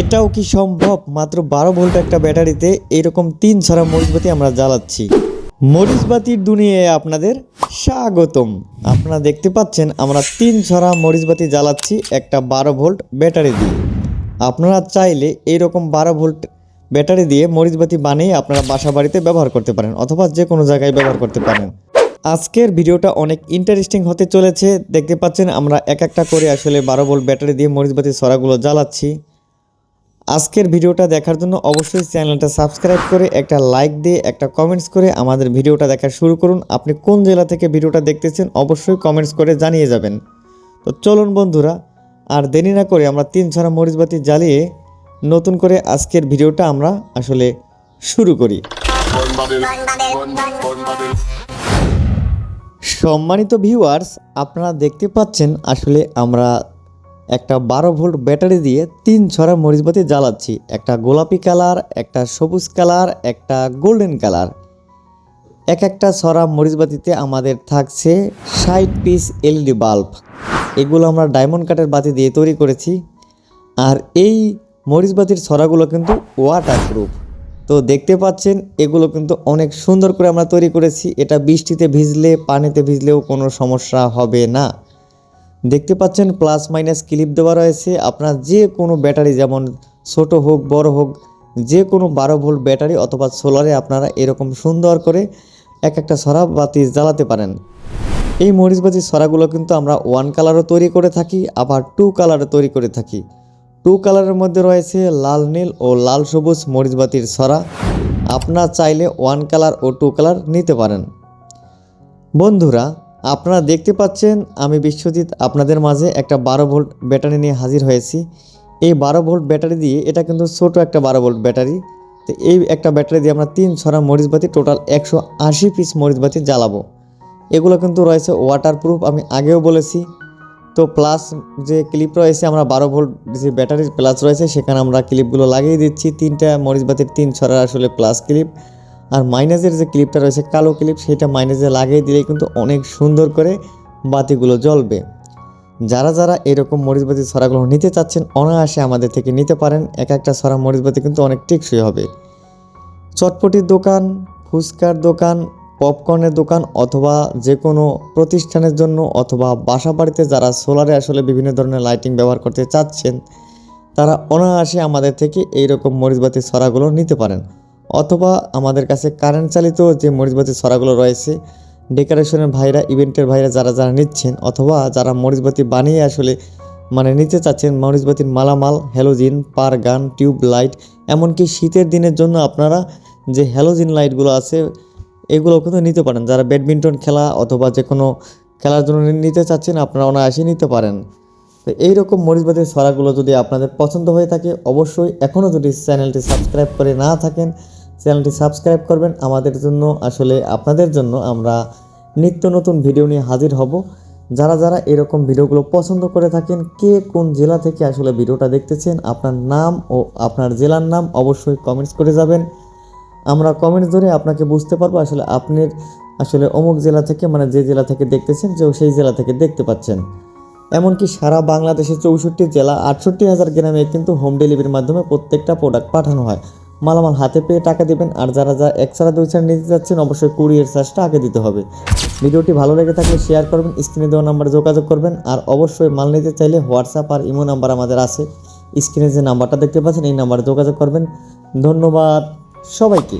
এটাও কি সম্ভব? মাত্র বারো ভোল্ট একটা ব্যাটারিতে এরকম তিন ছড়া মরিচবাতি আমরা জ্বালাচ্ছি। মরিচবাতির দুনিয়ায় আপনাদের স্বাগতম। আপনারা দেখতে পাচ্ছেন, আমরা তিন ছড়া মরিচবাতি জ্বালাচ্ছি একটা বারো ভোল্ট ব্যাটারি দিয়ে। আপনারা চাইলে এইরকম বারো ভোল্ট ব্যাটারি দিয়ে মরিচবাতি বানিয়ে আপনারা বাসা বাড়িতে ব্যবহার করতে পারেন, অথবা যে কোনো জায়গায় ব্যবহার করতে পারেন। আজকের ভিডিওটা অনেক ইন্টারেস্টিং হতে চলেছে। দেখতে পাচ্ছেন, আমরা এক একটা করে আসলে বারো ভোল্ট ব্যাটারি দিয়ে মরিচবাতি ছড়াগুলো জ্বালাচ্ছি। আজকের ভিডিওটা দেখার জন্য অবশ্যই চ্যানেলটা সাবস্ক্রাইব করে একটা লাইক দিয়ে, একটা কমেন্টস করে আমাদের ভিডিওটা দেখা শুরু করুন। আপনি কোন জেলা থেকে ভিডিওটা দেখতেছেন অবশ্যই কমেন্টস করে জানিয়ে যাবেন। তো চলুন বন্ধুরা, আর দেরি না করে আমরা তিন ছড়া মরিচবাতি জ্বালিয়ে নতুন করে আজকের ভিডিওটা আমরা আসলে শুরু করি। সম্মানিত ভিউয়ার্স আপনারা দেখতে পাচ্ছেন আসলে আমরা একটা বারো ভোল্ট ব্যাটারি দিয়ে তিন ছড়া মরিচবাতি জ্বালাচ্ছি। একটা গোলাপি কালার, একটা সবুজ কালার, একটা গোল্ডেন কালার। এক একটা ছড়া মরিচবাতিতে আমাদের থাকছে ষাট পিস এলইডি বাল্ব। এগুলো আমরা ডায়মন্ড কাঠের বাতি দিয়ে তৈরি করেছি। আর এই মরিচবাতির ছড়াগুলো কিন্তু ওয়াটার প্রুফ তো দেখতে পাচ্ছেন, এগুলো কিন্তু অনেক সুন্দর করে আমরা তৈরি করেছি। এটা বৃষ্টিতে ভিজলে, পানিতে ভিজলেও কোনো সমস্যা হবে না। দেখতে পাচ্ছেন প্লাস মাইনাস ক্লিপ দেওয়া রয়েছে। আপনার যে কোনো ব্যাটারি যেমন ছোট হোক, বড় হোক যে কোনো বারো ভোল্ট ব্যাটারি অথবা সোলারে আপনারা এরকম সুন্দর করে এক একটা সরা বাতি জ্বালাতে পারেন। এই মরিচবাতির সরাগুলো কিন্তু আমরা ওয়ান কালারও তৈরি করে থাকি, আবার টু কালারও তৈরি করে থাকি। টু কালারের মধ্যে রয়েছে লাল, নীল ও লাল সবুজ মরিচবাতির সরা। আপনার চাইলে ওয়ান কালার ও টু কালার নিতে পারেন। বন্ধুরা আপনারা দেখতে পাচ্ছেন, আমি বিশ্বজিৎ আপনাদের মাঝে একটা বারো ভোল্ট ব্যাটারি নিয়ে হাজির হয়েছি। এই বারো ভোল্ট ব্যাটারি দিয়ে, এটা কিন্তু ছোট একটা বারো ভোল্ট ব্যাটারি। তো এই একটা ব্যাটারি দিয়ে আমরা তিন ছড়া মরিচবাতি টোটাল একশো আশি পিস মরিচবাতি জ্বালাবো। এগুলো কিন্তু রয়েছে ওয়াটারপ্রুফ আমি আগেও বলেছি। তো প্লাস যে ক্লিপ রয়েছে, আমরা বারো ভোল্ট যে ব্যাটারির প্লাস রয়েছে, সেখানে আমরা ক্লিপগুলো লাগিয়ে দিচ্ছি। তিনটা মরিচবাতির তিন ছড়া আসলে প্লাস ক্লিপ আর মাইনাসের যে ক্লিপটা রয়েছে, কালো ক্লিপ সেটা মাইনাসে লাগিয়ে দিলে কিন্তু অনেক সুন্দর করে বাতিগুলো জ্বলবে। যারা যারা এরকম মরিচবাতি ছড়াগুলো নিতে চাচ্ছেন, অনায়াসে আমাদের থেকে নিতে পারেন। এক একটা ছড়া মরিচবাতি কিন্তু অনেক টেকসই হবে। চটপটির দোকান, ফুচকার দোকান, পপকর্নের দোকান অথবা যে কোনো প্রতিষ্ঠানের জন্য অথবা বাসা বাড়িতে যারা সোলারে আসলে বিভিন্ন ধরনের লাইটিং ব্যবহার করতে চাচ্ছেন, তারা অনায়াসে আমাদের থেকে এই রকম মরিচবাতি ছড়াগুলো নিতে পারেন। অথবা আমাদের কাছে কারেন্ট চালিত যে মরিচবাতি ছড়াগুলো রয়েছে, ডেকোরেশনের ভাইরা, ইভেন্টের ভাইরা যারা যারা নিচ্ছেন অথবা যারা মরিচবাতি বানিয়ে আসলে মানে নিতে চাচ্ছেন, মরিচবাতির মালামাল, হ্যালোজিন, পার গান, টিউব লাইট, এমনকি শীতের দিনের জন্য আপনারা যে হ্যালোজিন লাইটগুলো আছে, এগুলো কিন্তু নিতে পারেন। যারা ব্যাডমিন্টন খেলা অথবা যে কোনো খেলার জন্য নিতে চাচ্ছেন, আপনারা অনায়াসে নিতে পারেন। তো এইরকম মরিচবাতির ছড়াগুলো যদি আপনাদের পছন্দ হয়ে থাকে, অবশ্যই এখনও যদি চ্যানেলটি সাবস্ক্রাইব করে না থাকেন চ্যানেলটি সাবস্ক্রাইব করবেন। আমাদের জন্য, আসলে আপনাদের জন্য আমরা নিত্য নতুন ভিডিও নিয়ে হাজির হব। যারা যারা এরকম ভিডিওগুলো পছন্দ করে থাকেন, কে কোন জেলা থেকে আসলে ভিডিওটা দেখতেছেন, আপনার নাম ও আপনার জেলার নাম অবশ্যই কমেন্টস করে যাবেন। আমরা কমেন্টস ধরে আপনাকে বুঝতে পারব আসলে আপনার, আসলে অমুক জেলা থেকে মানে যে জেলা থেকে দেখতেছেন, যে সেই জেলা থেকে দেখতে পাচ্ছেন। এমনকি সারা বাংলাদেশে চৌষট্টি জেলা আটষট্টি হাজার গ্রামে কিন্তু হোম ডেলিভারির মাধ্যমে প্রত্যেকটা প্রোডাক্ট পাঠানো হয়। মালামাল হাতে পেয়ে টাকা দেবেন আর যারা যা এক ছাড়া দুই ছাড়া নিতে যাচ্ছেন অবশ্যই কুরিয়ার চার্জটা আগে দিতে হবে। ভিডিওটি ভালো লেগে থাকলে শেয়ার করবেন, স্ক্রিনে দেওয়া নাম্বারে যোগাযোগ করবেন আর অবশ্যই মাল নিতে চাইলে হোয়াটসঅ্যাপ আর ইমো নাম্বার আমাদের আছে। স্ক্রিনে যে নাম্বারটা দেখতে পাচ্ছেন, এই নাম্বারে যোগাযোগ করবেন। ধন্যবাদ সবাইকে।